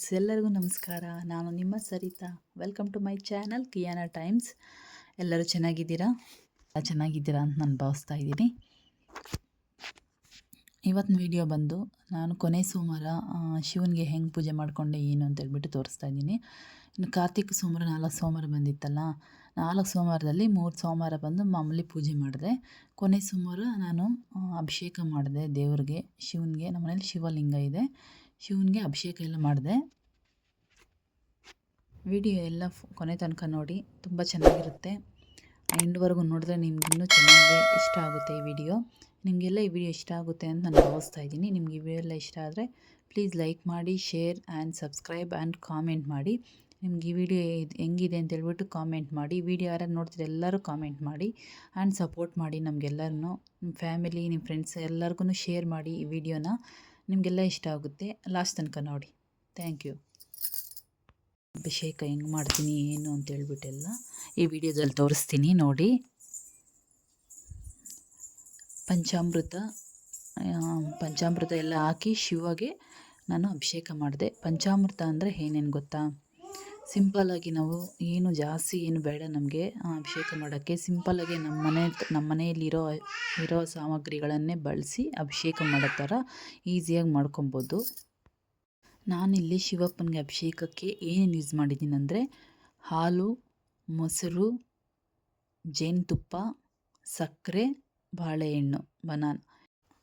Friends ಎಲ್ಲರಿಗೂ ನಮಸ್ಕಾರ. ನಾನು ನಿಮ್ಮ Sarita. Welcome to my channel Kiyana times ಎಲ್ಲರೂ ಚೆನ್ನಾಗಿದ್ದೀರಾ? ಚೆನ್ನಾಗಿದ್ದೀರಾ ಅಂತ ನಾನು ಭಾವಿಸ್ತಾ ಇದ್ದೀನಿ. ಇವತ್ತಿನ ವಿಡಿಯೋ ಬಂದು ನಾನು ಕೊನೆ ಸೋಮವಾರ ಶಿವನಿಗೆ ಹೆಂಗೆ ಪೂಜೆ ಮಾಡಿಕೊಂಡೆ ಏನು ಅಂತ ಹೇಳ್ಬಿಟ್ಟು ತೋರಿಸ್ತಾ ಇದ್ದೀನಿ. ಇನ್ನು ಕಾರ್ತಿಕ ಸೋಮವಾರ ನಾಲ್ಕು ಸೋಮವಾರ ಬಂದಿತ್ತಲ್ಲ, ನಾಲ್ಕು ಸೋಮವಾರದಲ್ಲಿ ಮೂರು ಸೋಮವಾರ ಬಂದು ಮಾಮೂಲಿ ಪೂಜೆ ಮಾಡಿದೆ. ಕೊನೆ ಸೋಮವಾರ ನಾನು ಅಭಿಷೇಕ ಮಾಡಿದೆ ದೇವ್ರಿಗೆ, ಶಿವನಿಗೆ. ನಮ್ಮನೇಲಿ ಶಿವಲಿಂಗ ಇದೆ. ಶಿವನಿಗೆ ಅಭಿಷೇಕ ಎಲ್ಲ ಮಾಡಿದೆ. ವಿಡಿಯೋ ಎಲ್ಲ ಕೊನೆ ತನಕ ನೋಡಿ, ತುಂಬ ಚೆನ್ನಾಗಿರುತ್ತೆ. ಎಂಡ್ವರೆಗೂ ನೋಡಿದ್ರೆ ನಿಮ್ಗೆ ಇನ್ನೂ ಚೆನ್ನಾಗಿ ಇಷ್ಟ ಆಗುತ್ತೆ ಈ ವಿಡಿಯೋ. ನಿಮಗೆಲ್ಲ ಈ ವಿಡಿಯೋ ಇಷ್ಟ ಆಗುತ್ತೆ ಅಂತ ನಾನು ಭಾವಿಸ್ತಾ ಇದ್ದೀನಿ. ನಿಮ್ಗೆ ಈ ವಿಡಿಯೋ ಎಲ್ಲ ಇಷ್ಟ ಆದರೆ ಪ್ಲೀಸ್ ಲೈಕ್ ಮಾಡಿ, share and subscribe and comment ಮಾಡಿ. ನಿಮ್ಗೆ ಈ ವಿಡಿಯೋ ಹೆಂಗಿದೆ ಅಂತ ಹೇಳ್ಬಿಟ್ಟು ಕಾಮೆಂಟ್ ಮಾಡಿ. ವಿಡಿಯೋ ಯಾರು ನೋಡ್ತಿದ್ರೆ ಎಲ್ಲರೂ ಕಾಮೆಂಟ್ ಮಾಡಿ ಆ್ಯಂಡ್ ಸಪೋರ್ಟ್ ಮಾಡಿ ನಮಗೆಲ್ಲರೂ ನಿಮ್ಮ ಫ್ಯಾಮಿಲಿ, ನಿಮ್ಮ ಫ್ರೆಂಡ್ಸ್ ಎಲ್ಲರಿಗೂ ಶೇರ್ ಮಾಡಿ ಈ ವಿಡಿಯೋನ. ನಿಮಗೆಲ್ಲ ಇಷ್ಟ ಆಗುತ್ತೆ. ಲಾಸ್ಟ್ ತನಕ ನೋಡಿ. ಥ್ಯಾಂಕ್ ಯು ಅಭಿಷೇಕ ಹೆಂಗೆ ಮಾಡ್ತೀನಿ, ಏನು ಅಂತ ಹೇಳ್ಬಿಟ್ಟೆಲ್ಲ ಈ ವಿಡಿಯೋದಲ್ಲಿ ತೋರಿಸ್ತೀನಿ ನೋಡಿ. ಪಂಚಾಮೃತ ಪಂಚಾಮೃತ ಎಲ್ಲ ಹಾಕಿ ಶಿವಗೆ ನಾನು ಅಭಿಷೇಕ ಮಾಡಿದೆ. ಪಂಚಾಮೃತ ಅಂದರೆ ಏನೇನು ಗೊತ್ತಾ? ಸಿಂಪಲ್ಲಾಗಿ ನಾವು ಏನು ಜಾಸ್ತಿ ಏನು ಬೇಡ ನಮಗೆ ಅಭಿಷೇಕ ಮಾಡೋಕ್ಕೆ ಸಿಂಪಲ್ಲಾಗಿ ನಮ್ಮ ಮನೆ, ನಮ್ಮ ಮನೆಯಲ್ಲಿರೋ, ಇರೋ ಸಾಮಗ್ರಿಗಳನ್ನೇ ಬಳಸಿ ಅಭಿಷೇಕ ಮಾಡೋ ಥರ ಈಸಿಯಾಗಿ ಮಾಡ್ಕೊಬೋದು. ನಾನಿಲ್ಲಿ ಶಿವಪ್ಪನಿಗೆ ಅಭಿಷೇಕಕ್ಕೆ ಏನೇನು ಯೂಸ್ ಮಾಡಿದ್ದೀನಿ ಅಂದರೆ, ಹಾಲು, ಮೊಸರು, ಜೇನುತುಪ್ಪ, ಸಕ್ಕರೆ, ಬಾಳೆಹಣ್ಣು, ಬನಾನ್.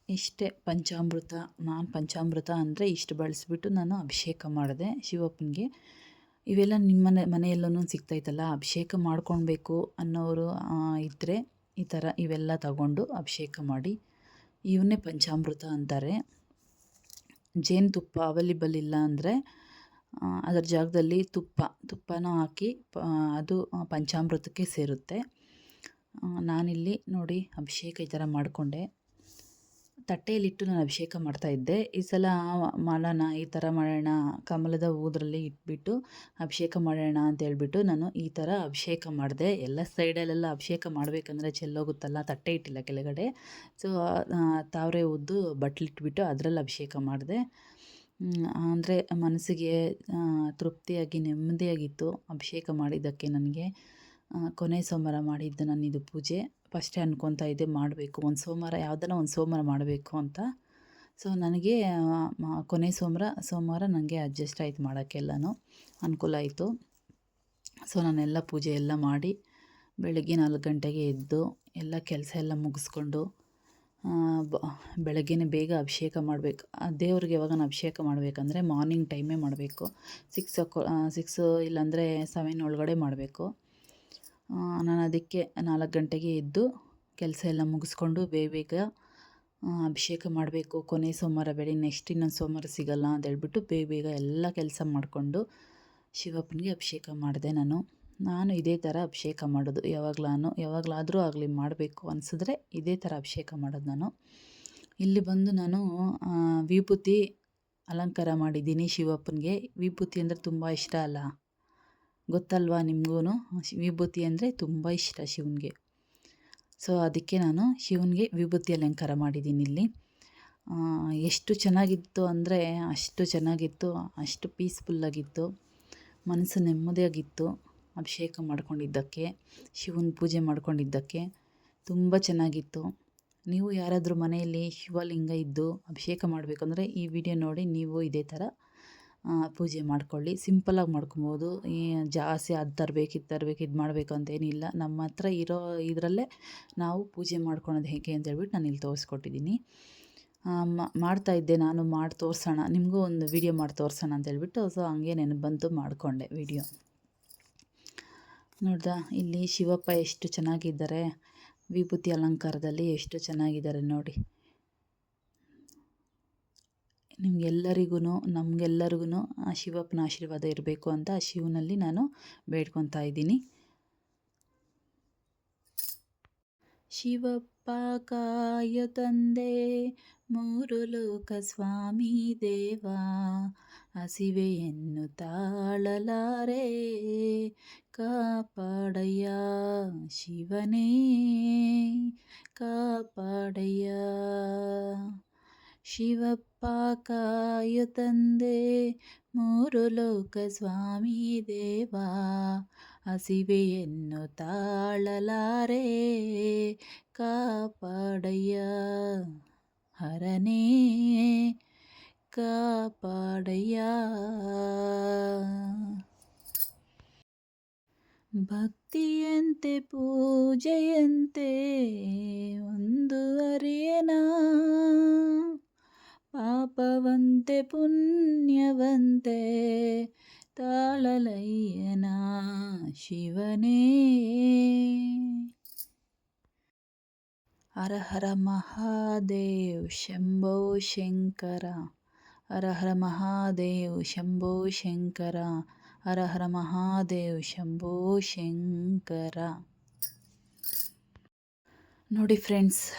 ಇಷ್ಟೇ ಪಂಚಾಮೃತ, ನಾನು ಪಂಚಾಮೃತ ಅಂದರೆ ಇಷ್ಟು ಬಳಸಿಬಿಟ್ಟು ನಾನು ಅಭಿಷೇಕ ಮಾಡಿದೆ ಶಿವಪ್ಪನಿಗೆ. ಇವೆಲ್ಲ ನಿಮ್ಮ ಮನೆ ಮನೆಯಲ್ಲೂ ಸಿಗ್ತೈತಲ್ಲ? ಅಭಿಷೇಕ ಮಾಡ್ಕೊಳ್ಬೇಕು ಅನ್ನೋರು ಇದ್ದರೆ ಈ ಥರ ಇವೆಲ್ಲ ತಗೊಂಡು ಅಭಿಷೇಕ ಮಾಡಿ. ಇವನ್ನೇ ಪಂಚಾಮೃತ ಅಂತಾರೆ. ಜೇನುತುಪ್ಪ ಅವೈಲೇಬಲ್ ಇಲ್ಲ ಅಂದರೆ ಅದರ ಜಾಗದಲ್ಲಿ ತುಪ್ಪ, ತುಪ್ಪನ ಹಾಕಿ ಅದು ಪಂಚಾಮೃತಕ್ಕೆ ಸೇರುತ್ತೆ. ನಾನಿಲ್ಲಿ ನೋಡಿ ಅಭಿಷೇಕ ಈ ಥರ ಮಾಡಿಕೊಂಡೆ. ತಟ್ಟೆಯಲ್ಲಿಟ್ಟು ನಾನು ಅಭಿಷೇಕ ಮಾಡ್ತಾ ಇದ್ದೆ. ಈ ಸಲ ಮಾಡೋಣ ಈ ಥರ ಮಾಡೋಣ, ಕಮಲದ ಊದರಲ್ಲಿ ಇಟ್ಬಿಟ್ಟು ಅಭಿಷೇಕ ಮಾಡೋಣ ಅಂತ ಹೇಳ್ಬಿಟ್ಟು ನಾನು ಈ ಥರ ಅಭಿಷೇಕ ಮಾಡಿದೆ. ಎಲ್ಲ ಸೈಡಲ್ಲೆಲ್ಲ ಅಭಿಷೇಕ ಮಾಡಬೇಕಂದ್ರೆ ಚೆಲ್ಲೋಗುತ್ತಲ್ಲ, ತಟ್ಟೆ ಇಟ್ಟಿಲ್ಲ ಕೆಳಗಡೆ. ಸೊ ತಾವರೆ ಉದ್ದು ಬಟ್ಲಿಟ್ಬಿಟ್ಟು ಅದರಲ್ಲಿ ಅಭಿಷೇಕ ಮಾಡಿದೆ. ಅಂದರೆ ಮನಸ್ಸಿಗೆ ತೃಪ್ತಿಯಾಗಿ ನೆಮ್ಮದಿಯಾಗಿತ್ತು ಅಭಿಷೇಕ ಮಾಡಿದ್ದಕ್ಕೆ ನನಗೆ. ಕೊನೆ ಸೋಮವಾರ ಮಾಡಿದ್ದು ನಾನು ಪೂಜೆ. ಫಸ್ಟೇ ಅನ್ಕೊತಾ ಇದ್ದೆ ಮಾಡಬೇಕು. ಒಂದು ಸೋಮವಾರ ಯಾವುದನ್ನ ಒಂದು ಸೋಮವಾರ ಮಾಡಬೇಕು ಅಂತ. ಸೊ ನನಗೆ ಕೊನೆ ಸೋಮವಾರ ಸೋಮವಾರ ನನಗೆ ಅಡ್ಜಸ್ಟ್ ಆಯಿತು ಮಾಡೋಕ್ಕೆಲ್ಲನೂ. ಅನುಕೂಲ ಆಯಿತು. ಸೊ ನಾನೆಲ್ಲ ಪೂಜೆ ಎಲ್ಲ ಮಾಡಿ ಬೆಳಗ್ಗೆ ನಾಲ್ಕು ಗಂಟೆಗೆ ಎದ್ದು ಎಲ್ಲ ಕೆಲಸ ಎಲ್ಲ ಮುಗಿಸ್ಕೊಂಡು ಬೆಳಗ್ಗೆ ಬೇಗ ಅಭಿಷೇಕ ಮಾಡಬೇಕು. ದೇವ್ರಿಗೆ ಯಾವಾಗ ಅಭಿಷೇಕ ಮಾಡಬೇಕಂದ್ರೆ ಮಾರ್ನಿಂಗ್ ಟೈಮೇ ಮಾಡಬೇಕು. ಸಿಕ್ಸ್ ಓ ಸಿಕ್ಸು ಇಲ್ಲಾಂದರೆ ಸೆವೆನ್ ಒಳಗಡೆ ಮಾಡಬೇಕು. ನಾನು ಅದಕ್ಕೆ ನಾಲ್ಕು ಗಂಟೆಗೆ ಎದ್ದು ಕೆಲಸ ಎಲ್ಲ ಮುಗಿಸ್ಕೊಂಡು ಬೇಗ ಬೇಗ ಅಭಿಷೇಕ ಮಾಡಬೇಕು. ಕೊನೆ ಸೋಮವಾರ ಬೇಡ ನೆಕ್ಸ್ಟ್ ಇನ್ನೊಂದು ಸೋಮವಾರ ಸಿಗಲ್ಲ ಅಂತ ಹೇಳ್ಬಿಟ್ಟು ಬೇಗ ಬೇಗ ಎಲ್ಲ ಕೆಲಸ ಮಾಡಿಕೊಂಡು ಶಿವಪ್ಪನಿಗೆ ಅಭಿಷೇಕ ಮಾಡಿದೆ ನಾನು. ನಾನು ಇದೇ ಥರ ಅಭಿಷೇಕ ಮಾಡೋದು. ಯಾವಾಗಲಾನು, ಯಾವಾಗಲಾದರೂ ಆಗಲಿ ಮಾಡಬೇಕು ಅನಿಸಿದ್ರೆ ಇದೇ ಥರ ಅಭಿಷೇಕ ಮಾಡೋದು ನಾನು. ಇಲ್ಲಿ ಬಂದು ನಾನು ವಿಭೂತಿ ಅಲಂಕಾರ ಮಾಡಿದ್ದೀನಿ ಶಿವಪ್ಪನಿಗೆ. ವಿಭೂತಿ ಅಂದರೆ ತುಂಬ ಇಷ್ಟ ಅಲ್ಲ. ಗೊತ್ತಲ್ವಾ ನಿಮಗೂ ವಿಭೂತಿ ಅಂದರೆ ತುಂಬ ಇಷ್ಟ ಶಿವನಿಗೆ. ಸೊ ಅದಕ್ಕೆ ನಾನು ಶಿವನಿಗೆ ವಿಭೂತಿ ಅಲಂಕಾರ ಮಾಡಿದ್ದೀನಿ ಇಲ್ಲಿ. ಎಷ್ಟು ಚೆನ್ನಾಗಿತ್ತು ಅಂದರೆ ಅಷ್ಟು ಚೆನ್ನಾಗಿತ್ತು, ಅಷ್ಟು ಪೀಸ್ಫುಲ್ಲಾಗಿತ್ತು ಮನಸ್ಸು ನೆಮ್ಮದಿಯಾಗಿತ್ತು ಅಭಿಷೇಕ ಮಾಡ್ಕೊಂಡಿದ್ದಕ್ಕೆ, ಶಿವನ ಪೂಜೆ ಮಾಡ್ಕೊಂಡಿದ್ದಕ್ಕೆ, ತುಂಬ ಚೆನ್ನಾಗಿತ್ತು. ನೀವು ಯಾರಾದರೂ ಮನೆಯಲ್ಲಿ ಶಿವಲಿಂಗ ಇದ್ದು ಅಭಿಷೇಕ ಮಾಡಬೇಕಂದ್ರೆ ಈ ವಿಡಿಯೋ ನೋಡಿ ನೀವು ಇದೇ ಥರ ಪೂಜೆ ಮಾಡ್ಕೊಳ್ಳಿ. ಸಿಂಪಲಾಗಿ ಮಾಡ್ಕೊಬೋದು. ಜಾಸ್ತಿ ಅದು ತರಬೇಕು, ಇದು ತರಬೇಕು, ಇದು ಮಾಡಬೇಕು ಅಂತೇನಿಲ್ಲ ನಮ್ಮ ಹತ್ರ ಇರೋ ಇದರಲ್ಲೇ ನಾವು ಪೂಜೆ ಮಾಡ್ಕೊಳೋದು ಹೇಗೆ ಅಂತ ಹೇಳ್ಬಿಟ್ಟು ನಾನು ಇಲ್ಲಿ ತೋರಿಸ್ಕೊಟ್ಟಿದ್ದೀನಿ ಮಾಡ್ತಾಯಿದ್ದೆ ನಾನು, ಮಾಡಿ ತೋರಿಸೋಣ. ನಿಮಗೂ ಒಂದು ವಿಡಿಯೋ ಮಾಡಿ ತೋರಿಸೋಣ ಅಂತ ಹೇಳ್ಬಿಟ್ಟು, ಸೊ ಹಂಗೆ ನೆನಪು ಬಂತು ಮಾಡಿಕೊಂಡೆ ವಿಡಿಯೋ. ನೋಡ್ದ, ಇಲ್ಲಿ ಶಿವಪ್ಪ ಎಷ್ಟು ಚೆನ್ನಾಗಿದ್ದಾರೆ. ವಿಭೂತಿ ಅಲಂಕಾರದಲ್ಲಿ ಎಷ್ಟು ಚೆನ್ನಾಗಿದ್ದಾರೆ ನೋಡಿ. ನಿಮಗೆಲ್ಲರಿಗೂ ನಮಗೆಲ್ಲರಿಗೂ ಆ ಶಿವಪ್ಪನ ಆಶೀರ್ವಾದ ಇರಬೇಕು ಅಂತ ಆ ಶಿವನಲ್ಲಿ ನಾನು ಬೇಡ್ಕೊತಾ ಇದ್ದೀನಿ. ಶಿವಪ್ಪ ಕಾಯ ತಂದೆ, ಮೂರು ಲೋಕ ಸ್ವಾಮಿ ದೇವ, ಹಸಿವೆಯನ್ನು ತಾಳಲಾರೆ, ಕಾಪಾಡಯ್ಯ ಶಿವನೇ, ಕಾಪಾಡಯ್ಯ. ಶಿವಪ್ಪ ಕಾಯು ತಂದೆ ಮೂರು ಲೋಕ ಸ್ವಾಮಿ ದೇವಾ ಹಸಿವೆಯನ್ನು ತಾಳಲಾರೆ ಕಾಪಾಡಯ್ಯ ಹರನೇ ಕಾಪಾಡಯ್ಯ ಭಕ್ತಿಯಂತೆ ಪೂಜೆಯಂತೆ ಒಂದು ಅರಿಯನ ಪುಣ್ಯವಂತೆ ತಾಳಲಯ್ಯನ ಶಿವನೇ. ಹರ ಹರ ಮಹಾದೇವ್ ಶಂಭೋ ಶಂಕರ, ಹರ ಹರ ಮಹಾದೇವ್ ಶಂಭೋ ಶಂಕರ, ಹರ ಹರ ಮಹಾದೇವ್ ಶಂಭೋ ಶಂಕರ. ನೋಡಿ ಫ್ರೆಂಡ್ಸ್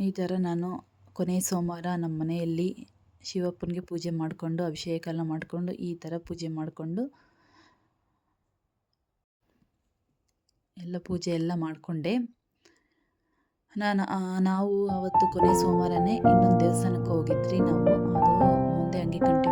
ಈ ಥರ ನಾನು ಕೊನೆ ಸೋಮವಾರ ನಮ್ಮ ಮನೆಯಲ್ಲಿ ಶಿವಪ್ಪನಿಗೆ ಪೂಜೆ ಮಾಡಿಕೊಂಡು ಅಭಿಷೇಕ ಎಲ್ಲ ಮಾಡಿಕೊಂಡು, ಈ ಥರ ಪೂಜೆ ಮಾಡಿಕೊಂಡು, ಎಲ್ಲ ಪೂಜೆ ಎಲ್ಲ ಮಾಡಿಕೊಂಡೆ. ನಾನು ನಾವು ಅವತ್ತು ಕೊನೆ ಸೋಮವಾರನೇ ಇನ್ನೊಂದು ದೇವಸ್ಥಾನಕ್ಕೆ ಹೋಗಿದ್ರಿ ನಾವು ಅದು ಮುಂದೆ ಹಂಗೆ ಕಂಟಿನ್ಯೂ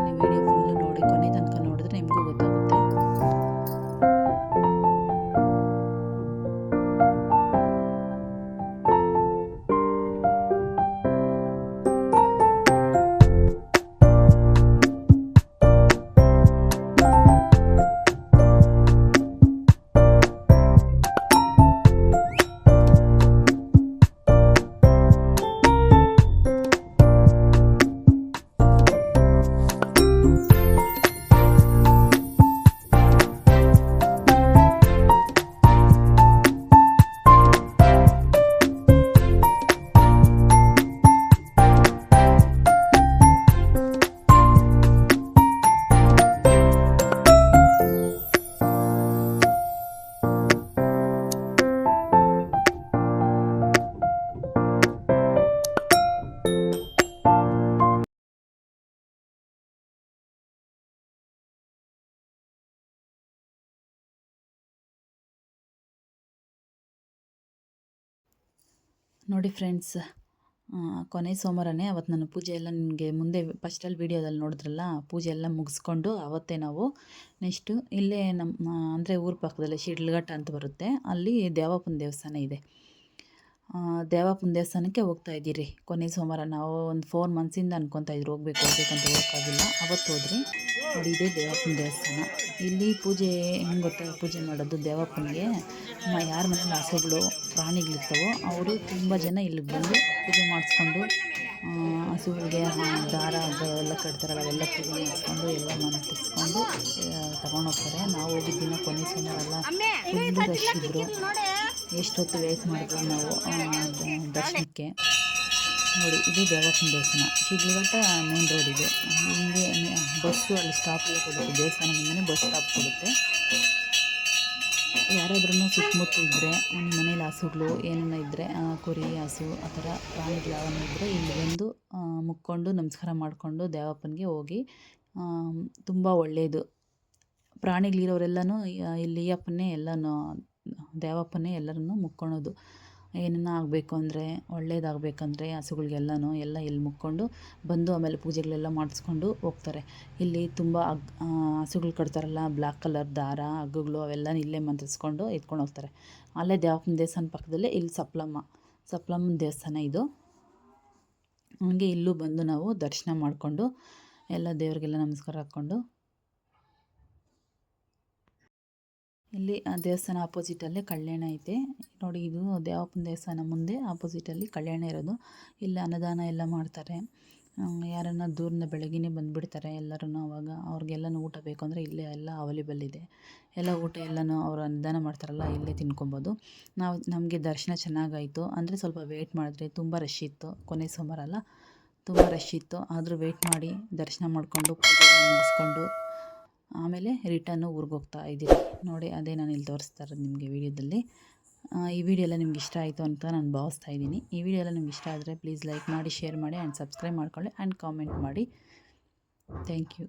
ನೋಡಿ ಫ್ರೆಂಡ್ಸ್ ಕೊನೆ ಸೋಮವಾರನೇ ಅವತ್ತು ನಾನು ಪೂಜೆ ಎಲ್ಲ ನಿಮಗೆ ಮುಂದೆ ಫಸ್ಟಲ್ಲಿ ವೀಡಿಯೋದಲ್ಲಿ ನೋಡಿದ್ರಲ್ಲ, ಪೂಜೆ ಎಲ್ಲ ಮುಗಿಸ್ಕೊಂಡು ಆವತ್ತೇ ನಾವು ನೆಕ್ಸ್ಟು ಇಲ್ಲೇ ನಮ್ಮ ಅಂದರೆ ಊರ ಪಕ್ಕದಲ್ಲಿ ಶಿಡ್ಲಘಟ್ಟ ಅಂತ ಬರುತ್ತೆ, ಅಲ್ಲಿ ದೇವಪ್ಪನ ದೇವಸ್ಥಾನ ಇದೆ. ದೇವಪ್ಪನ ದೇವಸ್ಥಾನಕ್ಕೆ ಹೋಗ್ತಾ ಇದ್ದೀರಿ. ಕೊನೆ ಸೋಮವಾರ ನಾವು ಒಂದು ಫೋರ್ ಮಂತ್ಸಿಂದ ಅನ್ಕೊತಾ ಇದ್ರು, ಹೋಗ್ಬೇಕು ಹೋಗ್ಬೇಕಂತ ಹೋಗೋಕ್ಕಾಗಿಲ್ಲ, ಅವತ್ತು ಹೋದ್ರಿ. ನೋಡಿ ದೇವಪ್ಪನ ದೇವಸ್ಥಾನ. ಇಲ್ಲಿ ಪೂಜೆ, ಹೆಂಗೆ ಗೊತ್ತಾ ಪೂಜೆ ಮಾಡೋದು ದೇವಪ್ಪನಿಗೆ? ಯಾರ ಮನೇಲಿ ಹಸುಗಳು, ಪ್ರಾಣಿಗಳಿರ್ತವೋ ಅವರು ತುಂಬ ಜನ ಇಲ್ಲಿ ಬಂದು ಪೂಜೆ ಮಾಡಿಸ್ಕೊಂಡು ಹಸುಗಳಿಗೆ ದಾರ ಎಲ್ಲ ಕಟ್ತಾರಲ್ಲ, ಅವೆಲ್ಲ ಪೂಜೆ ಮಾಡಿಸ್ಕೊಂಡು, ಎಲ್ಲ ತಗೊಂಡು ತಗೊಂಡೋಗ್ತಾರೆ ನಾವು ಹೋಗಿದ್ದಿನ ಕೊನೆ ಸೋಮವಾರಲ್ಲ ಫುಲ್ಲು ರಶ್ ಇದ್ದರು ಎಷ್ಟೊತ್ತು ವೇಟ್ ಮಾಡಿದ್ರು ನಾವು ದರ್ಶನಕ್ಕೆ. ನೋಡಿ, ಇದು ದೇವಪ್ಪನ ದೇವಸ್ಥಾನ. ಶಿಡ್ಲಘಟ್ಟ ಮೇನ್ ರೋಡ್ ಇದೆ. ಹಿಂಗೆ ಬಸ್ಸು ಅಲ್ಲಿ ಸ್ಟಾಪ್ ಎಲ್ಲ ಕೊಡುತ್ತೆ. ದೇವಸ್ಥಾನ ಮುಂದೆ ಬಸ್ ಸ್ಟಾಪ್ ಕೊಡುತ್ತೆ. ಯಾರಾದ್ರೂ ಸುತ್ತಮುತ್ತ ಇದ್ದರೆ ನಿಮ್ಮ ಮನೇಲಿ ಹಸುಗಳು ಏನನ್ನ ಇದ್ದರೆ ಕುರಿ, ಹಸು, ಆ ಥರ ಪ್ರಾಣಿಗಳು ಯಾವನ್ನ ಇದ್ದರೆ ಇಲ್ಲಿ ಬಂದು ಮುಕ್ಕೊಂಡು ನಮಸ್ಕಾರ ಮಾಡಿಕೊಂಡು ದೇವಪ್ಪನಿಗೆ ಹೋಗಿ ತುಂಬ ಒಳ್ಳೆಯದು ಪ್ರಾಣಿಗಳಿರೋರೆಲ್ಲನೂ ಇಲ್ಲಿ ಅಪ್ಪನೇ ಎಲ್ಲನೂ ದೇವಪ್ಪನೇ ಎಲ್ಲರನ್ನು ಮುಕ್ಕೊಳೋದು. ಏನನ್ನ ಆಗಬೇಕು ಅಂದರೆ, ಒಳ್ಳೇದಾಗಬೇಕಂದ್ರೆ ಹಸುಗಳಿಗೆಲ್ಲನೂ ಎಲ್ಲ ಇಲ್ಲಿ ಮುಕ್ಕೊಂಡು ಬಂದು ಆಮೇಲೆ ಪೂಜೆಗಳೆಲ್ಲ ಮಾಡಿಸ್ಕೊಂಡು ಹೋಗ್ತಾರೆ. ಇಲ್ಲಿ ತುಂಬ ಅಗ್ ಹಸುಗಳು ಕಟ್ತಾರಲ್ಲ ಬ್ಲ್ಯಾಕ್ ಕಲರ್ ದಾರ, ಹಗ್ಗಗಳು ಅವೆಲ್ಲ ಇಲ್ಲೇ ಮಂತ್ರಿಸ್ಕೊಂಡು ಎತ್ಕೊಂಡು ಹೋಗ್ತಾರೆ. ಅಲ್ಲೇ ದೇವಪ್ಪನ ದೇವಸ್ಥಾನ ಪಕ್ಕದಲ್ಲೇ ಇಲ್ಲಿ ಸಪ್ಲಮ್ಮ ಸಪ್ಲಮ್ಮನ ದೇವಸ್ಥಾನ ಇದು. ಹಂಗೆ ಇಲ್ಲೂ ಬಂದು ನಾವು ದರ್ಶನ ಮಾಡಿಕೊಂಡು ಎಲ್ಲ ದೇವರಿಗೆಲ್ಲ ನಮಸ್ಕಾರ ಹಾಕ್ಕೊಂಡು ಇಲ್ಲಿ, ಆ, ದೇವಸ್ಥಾನ ಆಪೋಸಿಟಲ್ಲೇ ಕಲ್ಯಾಣ ಐತೆ. ನೋಡಿ, ಇದು ದೇವಪ್ಪನ ದೇವಸ್ಥಾನ ಮುಂದೆ ಆಪೋಸಿಟಲ್ಲಿ ಕಲ್ಯಾಣ ಇರೋದು. ಇಲ್ಲಿ ಅನ್ನದಾನ ಎಲ್ಲ ಮಾಡ್ತಾರೆ. ಯಾರನ್ನ ದೂರದ ಬೆಳಗ್ಗೆನೇ ಬಂದುಬಿಡ್ತಾರೆ ಎಲ್ಲರೂ ಅವಾಗ. ಅವ್ರಿಗೆಲ್ಲನೂ ಊಟ ಬೇಕು ಅಂದರೆ ಇಲ್ಲೇ ಎಲ್ಲ ಅವೈಲೇಬಲ್ ಇದೆ. ಎಲ್ಲ ಊಟ ಎಲ್ಲನೂ ಅವರು ಅನ್ನದಾನ ಮಾಡ್ತಾರಲ್ಲ, ಇಲ್ಲೇ ತಿನ್ಕೊಬೋದು. ನಾವು, ನಮಗೆ ದರ್ಶನ ಚೆನ್ನಾಗಾಯಿತು. ಅಂದರೆ ಸ್ವಲ್ಪ ವೆಯ್ಟ್ ಮಾಡಿದ್ರೆ ತುಂಬ ರಶ್ ಇತ್ತು, ಕೊನೆ ಸೋಮವಾರ ಅಲ್ಲ. ತುಂಬ ರಶ್ ಇತ್ತು. ಆದರೂ ವೆಯ್ಟ್ ಮಾಡಿ ದರ್ಶನ ಮಾಡಿಕೊಂಡು ಮುಗಿಸ್ಕೊಂಡು ಆಮೇಲೆ ರಿಟರ್ನು ಊರಿಗೆ ಹೋಗ್ತಾ ಇದ್ದೀರಿ ನೋಡಿ, ಅದೇ ನಾನು ಇಲ್ಲಿ ತೋರಿಸ್ತಾ ಇರೋದು ನಿಮಗೆ ವೀಡಿಯೋದಲ್ಲಿ. ಈ ವಿಡಿಯೋ ಎಲ್ಲ ನಿಮ್ಗೆ ಇಷ್ಟ ಆಯಿತು ಅಂತ ನಾನು ಭಾವಿಸ್ತಾ ಇದ್ದೀನಿ. ಈ ವಿಡಿಯೋ ಎಲ್ಲ ನಿಮ್ಗೆ ಇಷ್ಟ ಆದರೆ ಪ್ಲೀಸ್ ಲೈಕ್ ಮಾಡಿ, ಶೇರ್ ಮಾಡಿ, ಆ್ಯಂಡ್ ಸಬ್ಸ್ಕ್ರೈಬ್ ಮಾಡ್ಕೊಳ್ಳಿ, ಆ್ಯಂಡ್ ಕಾಮೆಂಟ್ ಮಾಡಿ. Thank you.